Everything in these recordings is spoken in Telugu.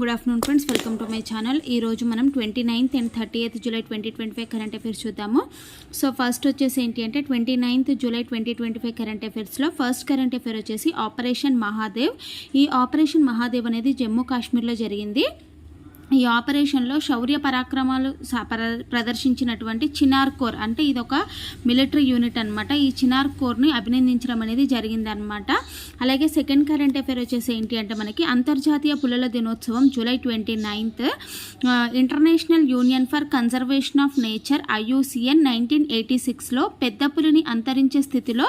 Good afternoon friends welcome to my channel ఈ రోజు మనం twenty ninth and thirty eighth July twenty twenty five current affairs చూద్దాము. సో ఫస్ట్ వచ్చేసి ఏంటి అంటే twenty ninth July twenty twenty five current అఫైర్స్లో first current affair వచ్చేసి ఆపరేషన్ మహాదేవ్ ఈ ఆపరేషన్ మహాదేవ్ అనేది జమ్మూ కాశ్మీర్లో జరిగింది. ఈ ఆపరేషన్లో శౌర్య పరాక్రమాలు స- ప్రదర్శించినటువంటి చినార్ కోర్ అంటే ఇది ఒక మిలిటరీ యూనిట్ అనమాట ఈ చినార్ కోర్ని అభినందించడం అనేది జరిగిందనమాట అలాగే సెకండ్ కరెంట్ అఫేర్ వచ్చేసి ఏంటి అంటే మనకి అంతర్జాతీయ పులుల దినోత్సవం July twenty ninth. International Union for Conservation of Nature IUCN nineteen eighty సిక్స్లో పెద్ద పులిని అంతరించే స్థితిలో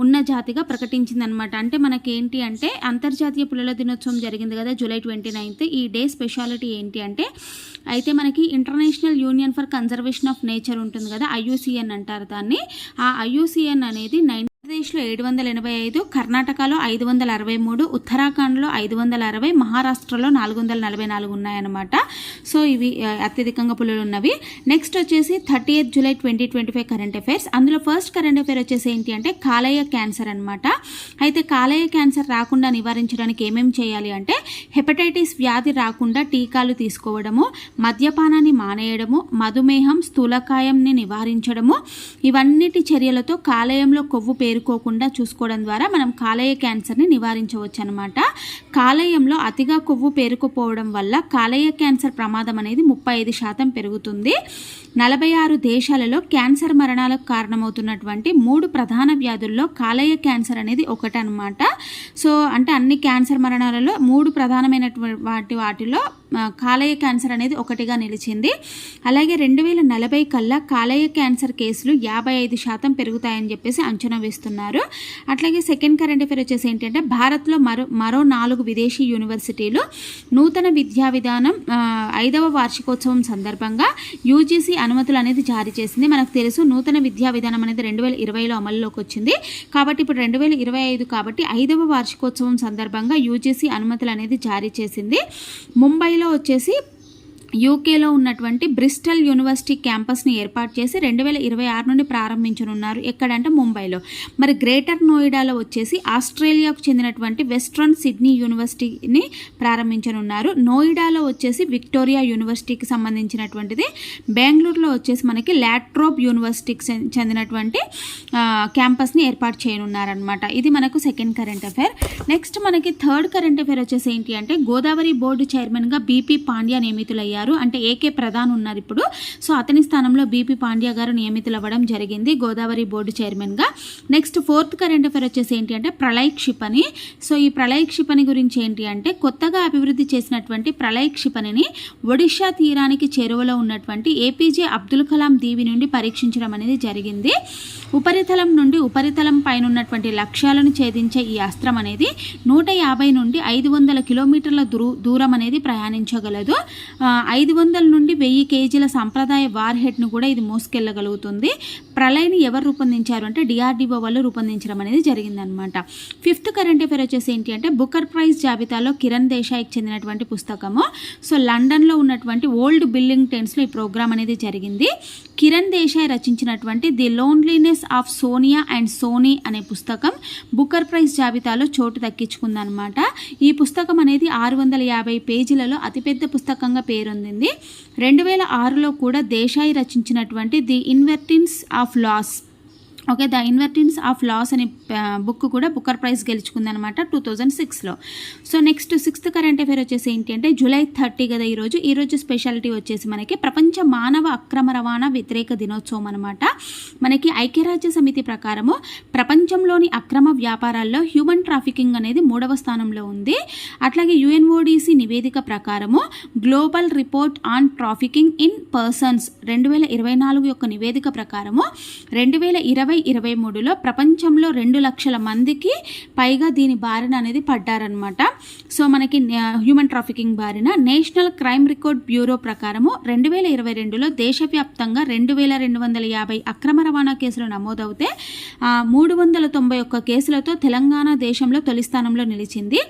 ఉన్న జాతిగా ప్రకటించిందనమాట అంటే మనకి ఏంటి అంటే అంతర్జాతీయ పులుల దినోత్సవం జరిగింది కదా జూలై ట్వంటీ నైన్త్. ఈ డే స్పెషాలిటీ ఏంటి అంటే అయితే మనకి International Union for Conservation of Nature ఉంటుంది కదా ఐయుసిఎన్ అంటారు దాన్ని. ఆ ఐయుసిఎన్ అనేది నైన్ ఆంధ్రప్రదేశ్లో ఏడు వందల ఎనభై ఐదు కర్ణాటకలో ఐదు వందల అరవై మూడు ఉత్తరాఖండ్లో ఐదు వందల అరవై మహారాష్ట్రలో నాలుగు వందల నలభై నాలుగు ఉన్నాయన్నమాట. సో ఇవి అత్యధికంగా పులులు ఉన్నవి నెక్స్ట్ వచ్చేసి thirty eighth July twenty twenty five current affairs. అందులో ఫస్ట్ కరెంట్ అఫైర్ వచ్చేసి ఏంటి అంటే కాలేయ క్యాన్సర్ అనమాట అయితే కాలేయ క్యాన్సర్ రాకుండా నివారించడానికి ఏమేమి చేయాలి అంటే హెపటైటిస్ వ్యాధి రాకుండా టీకాలు తీసుకోవడము మద్యపానాన్ని మానేయడము మధుమేహం స్థూలకాయంని నివారించడము. ఇవన్నిటి చర్యలతో కాలేయంలో కొవ్వు పేరుకోకుండా చూసుకోవడం ద్వారా మనం కాలేయ క్యాన్సర్ని నివారించవచ్చు అనమాట కాలేయంలో అతిగా కొవ్వు పేరుకుపోవడం వల్ల కాలేయ క్యాన్సర్ ప్రమాదం అనేది ముప్పై ఐదు శాతం పెరుగుతుంది. నలభై ఆరు దేశాలలో క్యాన్సర్ మరణాలకు కారణమవుతున్నటువంటి మూడు ప్రధాన వ్యాధుల్లో కాలేయ క్యాన్సర్ అనేది ఒకటనమాట సో అంటే అన్ని క్యాన్సర్ మరణాలలో మూడు ప్రధానమైనటువంటి వాటి వాటిలో కాలేయ క్యాన్సర్ అనేది ఒకటిగా నిలిచింది. అలాగే రెండు వేల నలభై కల్లా కాలేయ క్యాన్సర్ కేసులు యాభై ఐదు శాతం పెరుగుతాయని చెప్పేసి అంచనా వేస్తున్నారు. అట్లాగే సెకండ్ కరెంట్ అఫేర్ వచ్చేసి ఏంటంటే భారత్లో మరో మరో నాలుగు విదేశీ యూనివర్సిటీలు నూతన విద్యా విధానం ఐదవ వార్షికోత్సవం సందర్భంగా యూజీసీ అనుమతులు అనేది జారీ చేసింది. మనకు తెలుసు నూతన విద్యా విధానం అనేది రెండు వేల ఇరవైలో అమల్లోకి వచ్చింది. కాబట్టి ఇప్పుడు రెండు వేల ఇరవై ఐదు కాబట్టి ఐదవ వార్షికోత్సవం సందర్భంగా యూజీసీ అనుమతులు అనేది జారీ చేసింది. ముంబైలో వచ్చేసి యూకేలో ఉన్నటువంటి బ్రిస్టల్ యూనివర్సిటీ క్యాంపస్ని ఏర్పాటు చేసి రెండు వేల ఇరవై ఆరు నుండి ప్రారంభించనున్నారు. ఎక్కడంటే ముంబైలో. మరి గ్రేటర్ నోయిడాలో వచ్చేసి ఆస్ట్రేలియాకు చెందినటువంటి వెస్ట్రన్ సిడ్నీ యూనివర్సిటీని ప్రారంభించనున్నారు. నోయిడాలో వచ్చేసి విక్టోరియా యూనివర్సిటీకి సంబంధించినటువంటిది. బెంగళూరులో వచ్చేసి మనకి లాట్రోబ్ యూనివర్సిటీకి చెందినటువంటి క్యాంపస్ని ఏర్పాటు చేయనున్నారనమాట ఇది మనకు సెకండ్ కరెంట్ అఫైర్. నెక్స్ట్ మనకి థర్డ్ కరెంట్ అఫైర్ వచ్చేసి ఏంటి అంటే గోదావరి బోర్డు చైర్మన్గా బీపీ పాండ్యా నియమితులయ్యారు. అంటే ఏకే ప్రధాన్ ఉన్నారు ఇప్పుడు. సో అతని స్థానంలో బీపీ పాండ్యా గారు నియమితులవ్వడం జరిగింది. గోదావరి బోర్డు చైర్మన్గా నెక్స్ట్ ఫోర్త్ కరెంట్ అఫేర్ వచ్చేసి ఏంటి అంటే ప్రళయ్ క్షిపణి. సో ఈ ప్రళయ్ క్షిపణి గురించి ఏంటి అంటే కొత్తగా అభివృద్ధి చేసినటువంటి ప్రళయ్ క్షిపణిని ఒడిషా తీరానికి చేరువలో ఉన్నటువంటి ఏపీజే అబ్దుల్ కలాం దీవి నుండి పరీక్షించడం అనేది జరిగింది. ఉపరితలం నుండి ఉపరితలం పైన ఉన్నటువంటి లక్ష్యాలను ఛేదించే ఈ అస్త్రం అనేది నూట యాభై నుండి ఐదు వందల కిలోమీటర్ల దూరం అనేది ప్రయాణించగలదు. ఐదు వందల నుండి వెయ్యి కేజీల సంప్రదాయ వార్ హెడ్ను కూడా ఇది మోసుకెళ్ళగలుగుతుంది. ప్రళయని ఎవరు రూపొందించారు అంటే డిఆర్డిఓ వాళ్ళు రూపొందించడం అనేది జరిగిందనమాట ఫిఫ్త్ కరెంట్ అఫేర్ వచ్చేసి ఏంటి అంటే బుకర్ ప్రైజ్ జాబితాలో కిరణ్ దేశాయ్కి చెందినటువంటి పుస్తకము. సో లండన్లో ఉన్నటువంటి ఓల్డ్ బిల్డింగ్ టెన్స్లో ఈ ప్రోగ్రామ్ అనేది జరిగింది. కిరణ్ దేశాయ్ రచించినటువంటి the loneliness of Sonia and Sunny అనే పుస్తకం బుకర్ ప్రైజ్ జాబితాలో చోటు దక్కించుకుందనమాట ఈ పుస్తకం అనేది ఆరు వందల యాభై పేజీలలో అతిపెద్ద పుస్తకంగా పేరొందింది. రెండు వేల ఆరులో కూడా దేశాయ్ రచించినటువంటి the inheritance of loss okay the inheritance of loss అనే బుక్ కూడా బుకర్ ప్రైజ్ గెలుచుకుంది అనమాట టూ థౌజండ్ సిక్స్లో so next sixth current affair వచ్చేసి ఏంటి అంటే జూలై థర్టీ కదా ఈరోజు ఈరోజు స్పెషాలిటీ వచ్చేసి మనకి ప్రపంచ మానవ అక్రమ రవాణా వ్యతిరేక దినోత్సవం అనమాట మనకి ఐక్యరాజ్య సమితి ప్రకారము ప్రపంచంలోని అక్రమ వ్యాపారాల్లో హ్యూమన్ ట్రాఫికింగ్ అనేది మూడవ స్థానంలో ఉంది. అట్లాగే యుఎన్ఓడిసి నివేదిక ప్రకారము global report on trafficking in persons రెండు వేల ఇరవై నాలుగు యొక్క నివేదిక ప్రకారము రెండు వేల ఇరవై ఇరవై మూడులో ప్రపంచంలో రెండు లక్షల మందికి పైగా దీని బారిన అనేది పడ్డారనమాట సో మనకి హ్యూమన్ ట్రాఫికింగ్ బారిన నేషనల్ క్రైమ్ రికార్డ్ బ్యూరో ప్రకారము రెండు వేల ఇరవై రెండులో దేశవ్యాప్తంగా రెండు వేల రెండు వందల యాభై అక్రమ రవాణా కేసులు నమోదవుతే మూడు వందల తొంభై ఒక్క కేసులతో తెలంగాణ దేశంలో తొలి స్థానంలో నిలిచింది.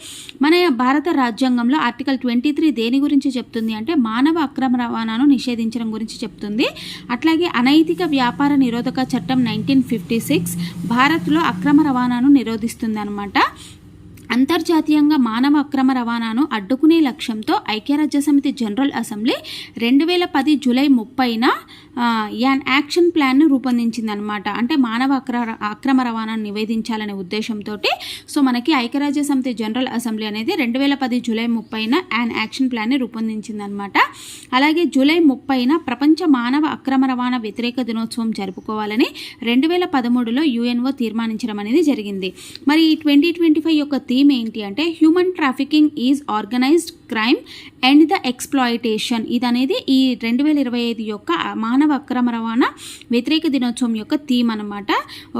మన భారత రాజ్యాంగంలో ఆర్టికల్ ట్వంటీ త్రీ దేని గురించి చెప్తుంది అంటే మానవ అక్రమ రవాణాను నిషేధించడం గురించి చెప్తుంది. అట్లాగే అనైతిక వ్యాపార నిరోధక చట్టం నైన్టీన్ ఫిఫ్టీ సిక్స్ భారత్లో అక్రమ రవాణాను నిరోధిస్తుంది అనమాట అంతర్జాతీయంగా మానవ అక్రమ రవాణాను అడ్డుకునే లక్ష్యంతో ఐక్యరాజ్య సమితి జనరల్ అసెంబ్లీ రెండు వేల పది జూలై ముప్పైన యాన్ యాక్షన్ ప్లాన్ను రూపొందించిందనమాట అంటే మానవ అక్ర అక్రమ రవాణాను నివేదించాలనే ఉద్దేశంతో సో మనకి ఐక్యరాజ్య సమితి జనరల్ అసెంబ్లీ అనేది రెండు వేల పది జూలై ముప్పైన యాన్ యాక్షన్ ప్లాన్ని రూపొందించిందనమాట అలాగే జూలై ముప్పైన ప్రపంచ మానవ అక్రమ రవాణా వ్యతిరేక దినోత్సవం జరుపుకోవాలని రెండు వేల పదమూడులో యుఎన్ఓ తీర్మానించడం అనేది జరిగింది. మరి ఈ ట్వంటీ ట్వంటీ ఫైవ్ యొక్క థీమ్ ఏంటి అంటే human trafficking is organised crime and the exploitation ఇది అనేది ఈ రెండు వేల ఇరవై ఐదు యొక్క మానవ అక్రమ రవాణా వ్యతిరేక దినోత్సవం యొక్క థీమ్ అనమాట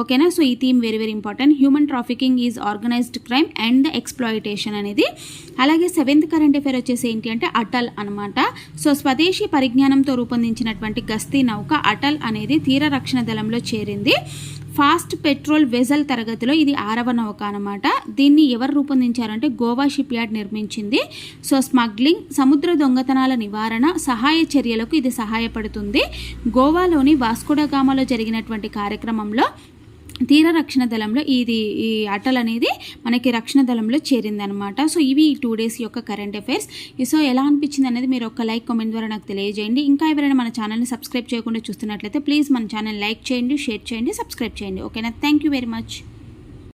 ఓకేనా? సో ఈ theme very very important human trafficking is organised crime and the exploitation అనేది. అలాగే సెవెంత్ కరెంట్ అఫేర్ వచ్చేసి ఏంటి అంటే అటల్ అనమాట సో స్వదేశీ పరిజ్ఞానంతో రూపొందించినటువంటి గస్తీ నౌక అటల్ అనేది తీర రక్షణ దళంలో చేరింది. ఫాస్ట్ పెట్రోల్ వెజల్ తరగతిలో ఇది ఆరవ నౌక అనమాట దీన్ని ఎవరు రూపొందించారంటే గోవా షిప్ యార్డ్ నిర్మించింది. సో స్మగ్లింగ్ సముద్ర దొంగతనాల నివారణ సహాయ చర్యలకు ఇది సహాయపడుతుంది. గోవాలోని వాస్కోడగామాలో జరిగినటువంటి కార్యక్రమంలో తీర రక్షణ దళంలో ఇది ఈ అటల్ అనేది మనకి రక్షణ దళంలో చేరిందనమాట. సో ఇవి ఈ టూ డేస్ యొక్క కరెంట్ అఫైర్స్ సో ఎలా అనిపించింది అనేది మీరు ఒక లైక్ కామెంట్ ద్వారా నాకు తెలియజేయండి. ఇంకా ఎవరైనా మన ఛానల్ని సబ్స్క్రైబ్ చేయకుండా చూస్తున్నట్లయితే ప్లీజ్ మన ఛానల్ లైక్ చేయండి షేర్ చేయండి సబ్స్క్రైబ్ చేయండి. ఓకేనా థ్యాంక్ యూ వెరీ మచ్